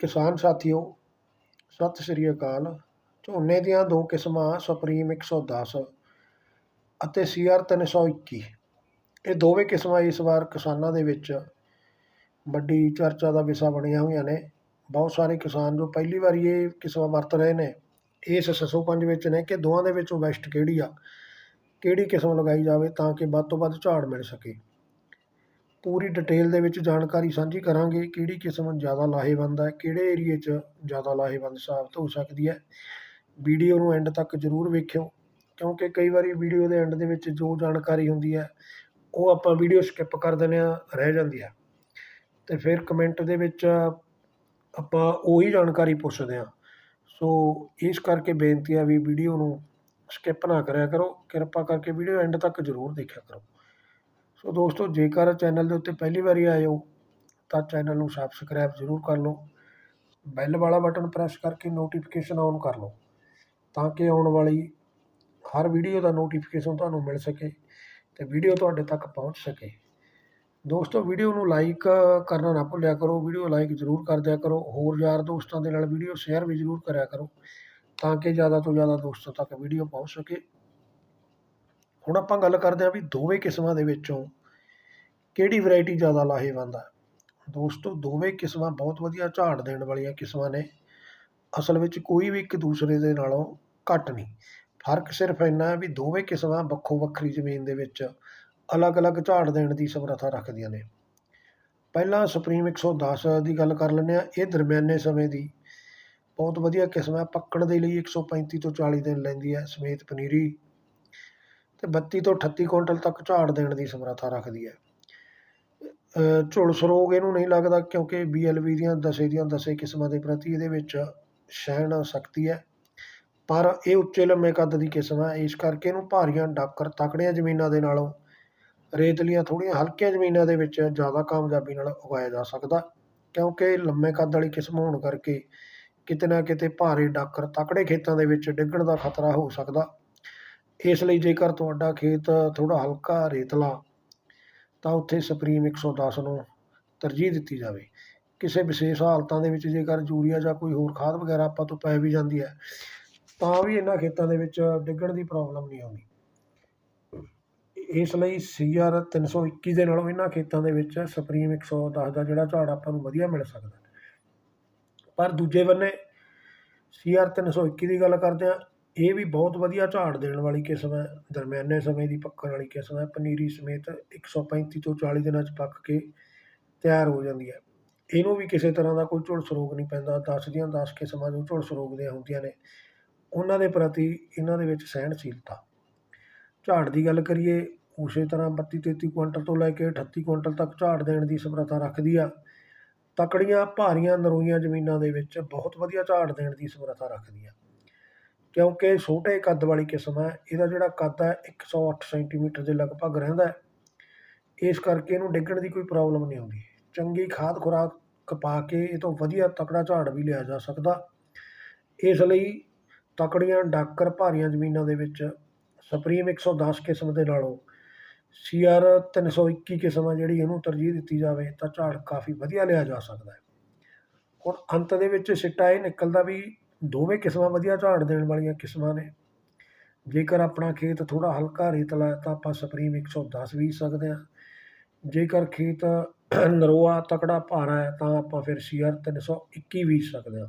ਕਿਸਾਨ ਸਾਥੀਓ, ਸਤਿ ਸ੍ਰੀ ਅਕਾਲ। ਝੋਨੇ ਦੀਆਂ ਦੋ ਕਿਸਮਾਂ ਸੁਪਰੀਮ 110 ਅਤੇ ਸੀਆਰ 321 ਇਹ ਦੋਵੇਂ ਕਿਸਮਾਂ ਇਸ ਵਾਰ ਕਿਸਾਨਾਂ ਦੇ ਵਿੱਚ ਵੱਡੀ ਚਰਚਾ ਦਾ ਵਿਸ਼ਾ ਬਣੀਆਂ ਹੋਈਆਂ ਨੇ। ਬਹੁਤ ਸਾਰੇ ਕਿਸਾਨ ਜੋ ਪਹਿਲੀ ਵਾਰੀ ਇਹ ਕਿਸਮਾਂ ਵਰਤ ਰਹੇ ਨੇ ਇਸ 605 ਵਿੱਚ ਨੇ ਕਿ ਦੋਵਾਂ ਦੇ ਵਿੱਚੋਂ ਬੈਸਟ ਕਿਹੜੀ ਆ? ਕਿਹੜੀ ਕਿਸਮ ਲਗਾਈ ਜਾਵੇ ਤਾਂ ਕਿ ਵੱਧ ਤੋਂ ਵੱਧ ਝਾੜ ਮਿਲ ਸਕੇ? ਪੂਰੀ ਡਿਟੇਲ ਦੇ ਵਿੱਚ ਜਾਣਕਾਰੀ ਸਾਂਝੀ ਕਰਾਂਗੇ ਕਿਹੜੀ ਕਿਸਮ ਜ਼ਿਆਦਾ ਲਾਹੇਵੰਦ ਹੈ, ਕਿਹੜੇ ਏਰੀਏ 'ਚ ਜ਼ਿਆਦਾ ਲਾਹੇਵੰਦ ਸਾਬਤ ਹੋ ਸਕਦੀ ਹੈ। ਵੀਡੀਓ ਨੂੰ ਐਂਡ ਤੱਕ ਜ਼ਰੂਰ ਵੇਖਿਓ, ਕਿਉਂਕਿ ਕਈ ਵਾਰੀ ਵੀਡੀਓ ਦੇ ਐਂਡ ਦੇ ਵਿੱਚ ਜੋ ਜਾਣਕਾਰੀ ਹੁੰਦੀ ਹੈ, ਉਹ ਆਪਾਂ ਵੀਡੀਓ ਸਕਿਪ ਕਰ ਦਿੰਦੇ ਆ ਰਹਿ ਜਾਂਦੀ ਹੈ। ਅਤੇ ਫਿਰ ਕਮੈਂਟ ਦੇ ਵਿੱਚ ਆਪਾਂ ਉਹੀ ਜਾਣਕਾਰੀ ਪੁੱਛਦੇ ਹਾਂ। ਸੋ ਇਸ ਕਰਕੇ ਬੇਨਤੀ ਹੈ ਵੀ ਵੀਡੀਓ ਨੂੰ ਸਕਿਪ ਨਾ ਕਰਿਆ ਕਰੋ, ਕਿਰਪਾ ਕਰਕੇ ਵੀਡੀਓ ਐਂਡ ਤੱਕ ਜ਼ਰੂਰ ਦੇਖਿਆ ਕਰੋ। ਸੋ ਦੋਸਤੋ, ਜੇਕਰ ਚੈਨਲ ਦੇ ਉੱਤੇ ਪਹਿਲੀ ਵਾਰੀ ਆਏ ਹੋ, ਤਾਂ ਚੈਨਲ ਨੂੰ ਸਬਸਕ੍ਰਾਈਬ ਜ਼ਰੂਰ ਕਰ ਲਓ। ਬੈਲ ਵਾਲਾ ਬਟਨ ਪ੍ਰੈਸ ਕਰਕੇ ਨੋਟੀਫਿਕੇਸ਼ਨ ਔਨ ਕਰ ਲਓ, ਤਾਂ ਕਿ ਆਉਣ ਵਾਲੀ ਹਰ ਵੀਡੀਓ ਦਾ ਨੋਟੀਫਿਕੇਸ਼ਨ ਤੁਹਾਨੂੰ ਮਿਲ ਸਕੇ ਤੇ ਵੀਡੀਓ ਤੁਹਾਡੇ ਤੱਕ ਪਹੁੰਚ ਸਕੇ। ਦੋਸਤੋ ਵੀਡੀਓ ਨੂੰ ਲਾਈਕ ਕਰਨਾ ਨਾ ਭੁੱਲਿਆ ਕਰੋ ਵੀਡੀਓ ਲਾਈਕ ਜ਼ਰੂਰ ਕਰ ਦਿਆ ਕਰੋ, ਹੋਰ ਯਾਰ ਦੋਸਤਾਂ ਦੇ ਨਾਲ ਵੀਡੀਓ ਸ਼ੇਅਰ ਵੀ ਜ਼ਰੂਰ ਕਰਿਆ ਕਰੋ, ਤਾਂ ਕਿ ਜ਼ਿਆਦਾ ਤੋਂ ਜ਼ਿਆਦਾ ਦੋਸਤਾਂ ਤੱਕ ਵੀਡੀਓ ਪਹੁੰਚ ਸਕੇ। ਹੁਣ ਆਪਾਂ ਗੱਲ ਕਰਦੇ ਹਾਂ ਵੀ ਦੋਵੇਂ ਕਿਸਮਾਂ ਦੇ ਵਿੱਚੋਂ ਕਿਹੜੀ ਵੈਰਾਈਟੀ ਜ਼ਿਆਦਾ ਲਾਹੇਵੰਦ ਹੈ ਦੋਸਤੋ, ਦੋਵੇਂ ਕਿਸਮਾਂ ਬਹੁਤ ਵਧੀਆ ਝਾੜ ਦੇਣ ਵਾਲੀਆਂ ਕਿਸਮਾਂ ਨੇ। ਅਸਲ ਵਿੱਚ ਕੋਈ ਵੀ ਇੱਕ ਦੂਸਰੇ ਦੇ ਨਾਲੋਂ ਘੱਟ ਨਹੀਂ। ਫ਼ਰਕ ਸਿਰਫ ਇੰਨਾ ਹੈ ਵੀ ਦੋਵੇਂ ਕਿਸਮਾਂ ਵੱਖੋ ਵੱਖਰੀ ਜ਼ਮੀਨ ਦੇ ਵਿੱਚ ਅਲੱਗ-ਅਲੱਗ ਝਾੜ ਦੇਣ ਦੀ ਸਮਰੱਥਾ ਰੱਖਦੀਆਂ ਨੇ। ਪਹਿਲਾਂ ਸੁਪਰੀਮ 110 ਦੀ ਗੱਲ ਕਰ ਲੈਂਦੇ ਆ ਇਹ ਦਰਮਿਆਨੇ ਸਮੇਂ ਦੀ ਬਹੁਤ ਵਧੀਆ ਕਿਸਮ ਹੈ ਪੱਕਣ ਦੇ ਲਈ 135 ਤੋਂ 40 ਦਿਨ ਲੈਂਦੀ ਹੈ ਸਮੇਤ ਪਨੀਰੀ ਤੇ 32 ਤੋਂ 38 ਕੁਇੰਟਲ ਤੱਕ ਝਾੜ ਦੇਣ ਦੀ ਸਮਰੱਥਾ ਰੱਖਦੀ ਹੈ। ਝੁਲ ਸਰੋਗ ਇਹਨੂੰ ਨਹੀਂ ਲੱਗਦਾ ਕਿਉਂਕਿ ਬੀਐਲਵੀ ਦੀਆਂ ਦਸੇ ਦੀਆਂ ਦਸੇ ਕਿਸਮਾਂ ਦੇ ਪ੍ਰਤੀ ਇਹਦੇ ਵਿੱਚ ਸਹਿਣ ਸ਼ਕਤੀ ਹੈ। ਪਰ ਇਹ ਉੱਚੇ ਲੰਮੇ ਕੱਦ ਦੀ ਕਿਸਮ ਹੈ। ਇਸ ਕਰਕੇ ਇਹਨੂੰ ਭਾਰੀਆਂ ਡਾਕਰ ਤਕੜੀਆਂ ਜ਼ਮੀਨਾਂ ਦੇ ਨਾਲੋਂ, ਰੇਤਲੀਆਂ ਥੋੜ੍ਹੀਆਂ ਹਲਕੀਆਂ ਜ਼ਮੀਨਾਂ ਦੇ ਵਿੱਚ ਜ਼ਿਆਦਾ ਕਾਮਯਾਬੀ ਨਾਲ ਉਗਾਇਆ ਜਾ ਸਕਦਾ, ਕਿਉਂਕਿ ਲੰਮੇ ਕੱਦ ਵਾਲੀ ਕਿਸਮ ਹੋਣ ਕਰਕੇ ਕਿਤੇ ਨਾ ਕਿਤੇ ਭਾਰੀ ਡਾਕਰ ਤਕੜੇ ਖੇਤਾਂ ਦੇ ਵਿੱਚ ਡਿੱਗਣ ਦਾ ਖਤਰਾ ਹੋ ਸਕਦਾ। ਇਸ ਲਈ ਜੇਕਰ ਤੁਹਾਡਾ ਖੇਤ ਥੋੜ੍ਹਾ ਹਲਕਾ ਰੇਤਲਾ, ਤਾਂ ਉੱਥੇ ਸੁਪਰੀਮ 110 ਨੂੰ ਤਰਜੀਹ ਦਿੱਤੀ ਜਾਵੇ। ਕਿਸੇ ਵਿਸ਼ੇਸ਼ ਹਾਲਤਾਂ ਦੇ ਵਿੱਚ ਜੇਕਰ ਯੂਰੀਆ ਜਾਂ ਕੋਈ ਹੋਰ ਖਾਦ ਵਗੈਰਾ ਆਪਾਂ ਤੋਂ ਪੈ ਵੀ ਜਾਂਦੀ ਹੈ, ਤਾਂ ਵੀ ਇਹਨਾਂ ਖੇਤਾਂ ਦੇ ਵਿੱਚ ਡਿੱਗਣ ਦੀ ਪ੍ਰੋਬਲਮ ਨਹੀਂ ਆਉਂਦੀ। ਇਸ ਲਈ ਸੀਆਰ 321 ਦੇ ਨਾਲੋਂ ਇਹਨਾਂ ਖੇਤਾਂ ਦੇ ਵਿੱਚ ਸੁਪਰੀਮ 110 ਦਾ ਜਿਹੜਾ ਝਾੜ ਆਪਾਂ ਨੂੰ ਵਧੀਆ ਮਿਲ ਸਕਦਾ। ਪਰ ਦੂਜੇ ਬੰਨੇ, ਸੀਆਰ 321 ਦੀ ਗੱਲ ਕਰਦੇ ਆ ਇਹ ਵੀ ਬਹੁਤ ਵਧੀਆ ਝਾੜ ਦੇਣ ਵਾਲੀ ਕਿਸਮ ਹੈ। ਦਰਮਿਆਨੇ ਸਮੇਂ ਦੀ ਪੱਕਣ ਵਾਲੀ ਕਿਸਮ ਹੈ। ਪਨੀਰੀ ਸਮੇਤ 135 ਤੋਂ 40 ਦਿਨਾਂ 'ਚ ਪੱਕ ਕੇ ਤਿਆਰ ਹੋ ਜਾਂਦੀ ਹੈ। ਇਹਨੂੰ ਵੀ ਕਿਸੇ ਤਰ੍ਹਾਂ ਦਾ ਕੋਈ ਝੁਲਸ ਰੋਗ ਨਹੀਂ ਪੈਂਦਾ। ਦਸ ਦੀਆਂ ਦਸ ਕਿਸਮਾਂ ਜੋ ਝੁਲਸ ਰੋਗ ਦੀਆਂ ਹੁੰਦੀਆਂ ਨੇ। ਉਹਨਾਂ ਦੇ ਪ੍ਰਤੀ ਇਹਨਾਂ ਦੇ ਵਿੱਚ ਸਹਿਣਸ਼ੀਲਤਾ। ਝਾੜ ਦੀ ਗੱਲ ਕਰੀਏ, ਉਸੇ ਤਰ੍ਹਾਂ 32 33 ਕੁਇੰਟਲ ਤੋਂ ਲੈ ਕੇ 38 ਕੁਇੰਟਲ ਤੱਕ ਝਾੜ ਦੇਣ ਦੀ ਸਮਰੱਥਾ ਰੱਖਦੀ ਆ। ਤਕੜੀਆਂ ਭਾਰੀਆਂ ਨਰੋਈਆਂ ਜ਼ਮੀਨਾਂ ਦੇ ਵਿੱਚ ਬਹੁਤ ਵਧੀਆ ਝਾੜ ਦੇਣ ਦੀ ਸਮਰੱਥਾ ਰੱਖਦੀ ਆ। ਕਿਉਂਕਿ ਛੋਟੇ ਕੱਦ ਵਾਲੀ ਕਿਸਮ ਹੈ, ਇਹਦਾ ਜਿਹੜਾ ਕੱਦ ਹੈ 108 ਸੈਂਟੀਮੀਟਰ ਦੇ ਲਗਭਗ ਰਹਿੰਦਾ ਇਸ ਕਰਕੇ ਇਹਨੂੰ ਡਿੱਗਣ ਦੀ ਕੋਈ ਪ੍ਰੋਬਲਮ ਨਹੀਂ ਆਉਂਦੀ। ਚੰਗੀ ਖਾਦ ਖੁਰਾਕ ਕਪਾ ਕੇ ਇਹ ਤੋਂ ਵਧੀਆ ਤਕੜਾ ਝਾੜ ਵੀ ਲਿਆ ਜਾ ਸਕਦਾ। ਇਸ ਲਈ ਤਕੜੀਆਂ ਡਾਕਰ ਭਾਰੀਆਂ ਜ਼ਮੀਨਾਂ ਦੇ ਵਿੱਚ ਸੁਪਰੀਮ 110 ਕਿਸਮ ਦੇ ਨਾਲੋਂ ਸੀਆਰ 321 ਕਿਸਮ ਆ ਜਿਹੜੀ ਇਹਨੂੰ ਤਰਜੀਹ ਦਿੱਤੀ ਜਾਵੇ ਤਾਂ ਝਾੜ ਕਾਫੀ ਵਧੀਆ ਲਿਆ ਜਾ ਸਕਦਾ ਹੈ। ਹੁਣ ਅੰਤ ਦੇ ਵਿੱਚ ਸਿੱਟਾ ਇਹ ਨਿਕਲਦਾ ਵੀ ਦੋਵੇਂ ਕਿਸਮਾਂ ਵਧੀਆ ਝਾੜ ਦੇਣ ਵਾਲੀਆਂ ਕਿਸਮਾਂ ਨੇ। ਜੇਕਰ ਆਪਣਾ ਖੇਤ ਥੋੜਾ ਹਲਕਾ ਰੇਤਲਾ ਤਾਂ ਆਪਾਂ ਸੁਪਰੀਮ 110 ਬੀਜ ਸਕਦੇ ਹਾਂ। ਜੇਕਰ ਖੇਤ ਨਰੋਆ ਤਕੜਾ ਭਾਰਾ ਹੈ ਤਾਂ ਆਪਾਂ ਫਿਰ ਸੀਆਰ 321 ਬੀਜ ਸਕਦੇ ਹਾਂ।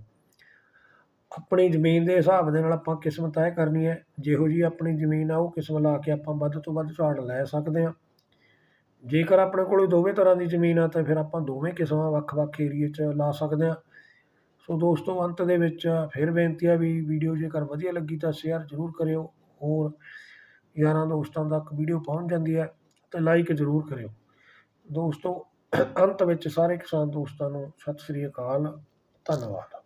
ਆਪਣੀ ਜ਼ਮੀਨ ਦੇ ਹਿਸਾਬ ਦੇ ਨਾਲ ਆਪਾਂ ਕਿਸਮ ਤੈਅ ਕਰਨੀ ਹੈ। ਜਿਹੋ ਜੀ ਆਪਣੀ ਜ਼ਮੀਨ ਆ ਉਹ ਕਿਸਮ ਲਾ ਕੇ ਆਪਾਂ ਵੱਧ ਤੋਂ ਵੱਧ ਝਾੜ ਲੈ ਸਕਦੇ ਹਾਂ। ਜੇਕਰ ਆਪਣੇ ਕੋਲ ਦੋਵੇਂ ਤਰ੍ਹਾਂ ਦੀ ਜ਼ਮੀਨ ਆ ਤਾਂ ਫਿਰ ਆਪਾਂ ਦੋਵੇਂ ਕਿਸਮਾਂ ਵੱਖ-ਵੱਖ ਏਰੀਏ 'ਚ ਲਾ ਸਕਦੇ ਹਾਂ। ਸੋ ਦੋਸਤੋ, ਅੰਤ ਦੇ ਵਿੱਚ ਫਿਰ ਬੇਨਤੀ ਆ ਵੀ ਵੀਡੀਓ ਜੇਕਰ ਵਧੀਆ ਲੱਗੀ ਤਾਂ ਸ਼ੇਅਰ ਜ਼ਰੂਰ ਕਰਿਓ। ਹੋਰ ਯਾਰਾਂ ਦੋਸਤਾਂ ਤੱਕ ਵੀਡੀਓ ਪਹੁੰਚ ਜਾਂਦੀ ਹੈ ਤਾਂ ਲਾਈਕ ਜ਼ਰੂਰ ਕਰਿਓ। ਦੋਸਤੋ, ਅੰਤ ਵਿੱਚ ਸਾਰੇ ਕਿਸਾਨ ਦੋਸਤਾਂ ਨੂੰ ਸਤਿ ਸ੍ਰੀ ਅਕਾਲ। ਧੰਨਵਾਦ।